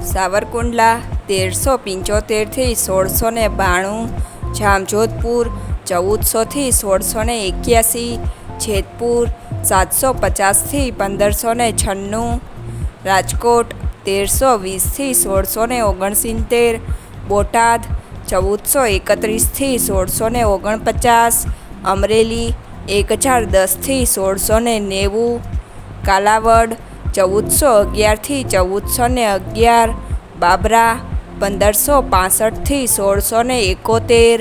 સાવરકુંડલા તેરસો પંચોતેરથી સોળસો ને બાણું, જામજોધપુર ચૌદસોથી સોળસો ને એક્યાસી, જેતપુર સાતસો પચાસથી પંદરસો ને છન્નું, રાજકોટ તેરસો વીસથી સોળસો ને ઓગણસિત્તેર, બોટાદ ચૌદસો એકત્રીસથી સોળસો ને ઓગણપચાસ, અમરેલી એક હજાર દસથી સોળસો ને નેવું, કાલાવડ ચૌદસો અગિયારથી ચૌદસો ને અગિયાર બાબરા પંદરસો પાસઠથી સોળસો ને એકોતેર.